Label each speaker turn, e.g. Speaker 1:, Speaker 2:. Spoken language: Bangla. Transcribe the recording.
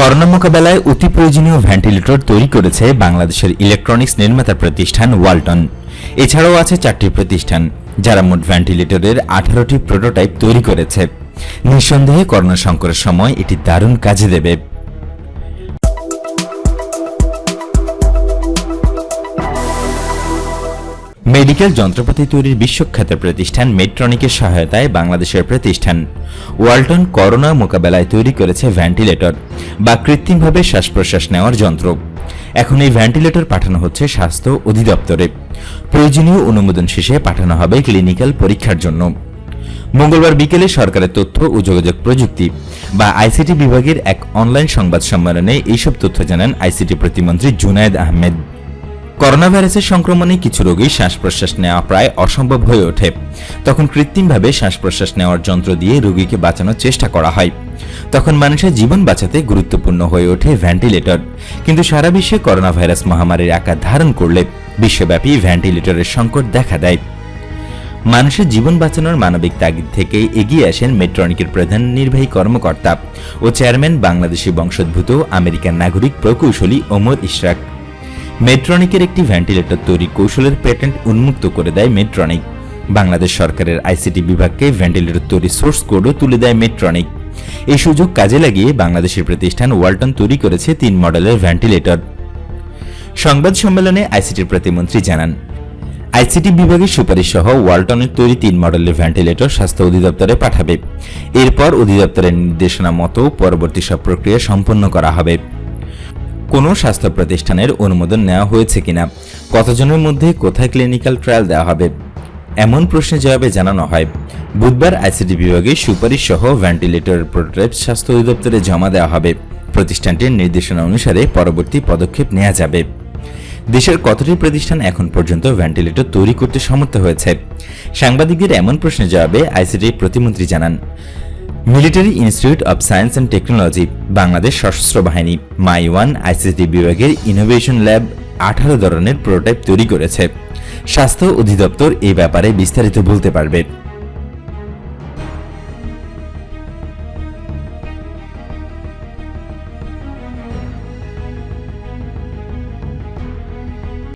Speaker 1: করোনা মোকাবেলায় অতি প্রয়োজনীয় ভেন্টিলেটর তৈরি করেছে বাংলাদেশের ইলেকট্রনিক্স নির্মাতা প্রতিষ্ঠান ওয়ালটন। এছাড়াও আছে চারটি প্রতিষ্ঠান, যারা মোট ভেন্টিলেটরের আঠারোটি প্রোটোটাইপ তৈরি করেছে। নিঃসন্দেহে করোনা সংকটের সময় এটি দারুণ কাজে দেবে। মেডিকেল যন্ত্রপাতি তৈরির বিশ্বখ্যাত প্রতিষ্ঠান মেট্রনিকের সহায়তায় বাংলাদেশের প্রতিষ্ঠান। ওয়ালটন করোনা মোকাবেলায় তৈরি করেছে ভেন্টিলেটর বা কৃত্রিমভাবে শ্বাস প্রশ্বাস নেওয়ার যন্ত্র। এখন এই ভেন্টিলেটর পাঠানো হচ্ছে স্বাস্থ্য অধিদপ্তরে। প্রয়োজনীয় অনুমোদন শেষে পাঠানো হবে ক্লিনিক্যাল পরীক্ষার জন্য। মঙ্গলবার বিকেলে সরকারের তথ্য ও যোগাযোগ প্রযুক্তি বা আইসিটি বিভাগের এক অনলাইন সংবাদ সম্মেলনে এইসব তথ্য জানান আইসিটি প্রতিমন্ত্রী জুনায়েদ আহমেদ। করোনা ভাইরাসের সংক্রমণে কিছু রোগী শ্বাস প্রশ্বাস নেওয়া প্রায় অসম্ভব হয়ে ওঠে। তখন কৃত্রিমভাবে শ্বাস প্রশ্বাস নেওয়ার যন্ত্র দিয়ে রোগীকে বাঁচানোর চেষ্টা করা হয়। তখন মানুষের জীবন বাঁচাতে গুরুত্বপূর্ণ হয়ে ওঠে ভেন্টিলেটর। কিন্তু সারা বিশ্বে করোনা ভাইরাস মহামারীর আকার ধারণ করলে বিশ্বব্যাপী ভেন্টিলেটরের সংকট দেখা দেয়। মানুষের জীবন বাঁচানোর মানবিক তাগিদ থেকে এগিয়ে আসেন মেট্রনিকের প্রধান নির্বাহী কর্মকর্তা ও চেয়ারম্যান বাংলাদেশি বংশোদ্ভূত আমেরিকান নাগরিক প্রকৌশলী ওমর ইশরাক। মেট্রনিকের একটি ভেন্টিলেটর তৈরি কৌশলের প্যাটেন্ট উন্মুক্ত করে দেয় মেট্রনিক বাংলাদেশ সরকারের আইসিটি বিভাগকে ভেন্টিলেটর তৈরি সোর্স কোডও তুলে দেয় মেট্রনিক এই সুযোগ কাজে লাগিয়ে বাংলাদেশের প্রতিষ্ঠান ওয়ালটন তৈরি করেছে তিন মডেলের ভেন্টিলেটর সংবাদ সম্মেলনে আইসিটির প্রতিমন্ত্রী জানান আইসিটি বিভাগের সুপারিশ সহ ওয়ালটনের তৈরি তিন মডেলের ভেন্টিলেটর স্বাস্থ্য অধিদপ্তরে পাঠাবে। এরপর অধিদপ্তরের নির্দেশনা মতো পরবর্তী সব প্রক্রিয়া সম্পন্ন করা হবে। কোনো স্বাস্থ্য প্রতিষ্ঠানের অনুমোদন নেওয়া হয়েছে কিনা? কতজনের মধ্যে কোথায় ক্লিনিক্যাল ট্রায়াল দেওয়া হবে? এমন প্রশ্নের জবাবে জানানো হয়। বুধবার আইসিডি বিভাগে সুপারিশ সহ ভেন্টিলেটর প্রোটোটাইপ স্বাস্থ্য অধিদপ্তরে জমা দেওয়া হবে। প্রতিষ্ঠানটির নির্দেশনা অনুসারে পরবর্তী পদক্ষেপ নেওয়া যাবে। দেশের কতটি প্রতিষ্ঠান এখন পর্যন্ত ভেন্টিলেটর তৈরি করতে সমর্থ হয়েছে? সাংবাদিকদের এমন প্রশ্নের জবাবে আইসিডি প্রতিমন্ত্রী জানান। Military institute of science and technology, Bangladesh সশস্ত্র বাহিনী মাই ওয়ান আইসিটি বিভাগের ইনোভেশন ল্যাব আঠারো ধরনের প্রোটোটাইপ তৈরি করেছে। স্বাস্থ্য অধিদপ্তর এই ব্যাপারে বিস্তারিত বলতে পারবে।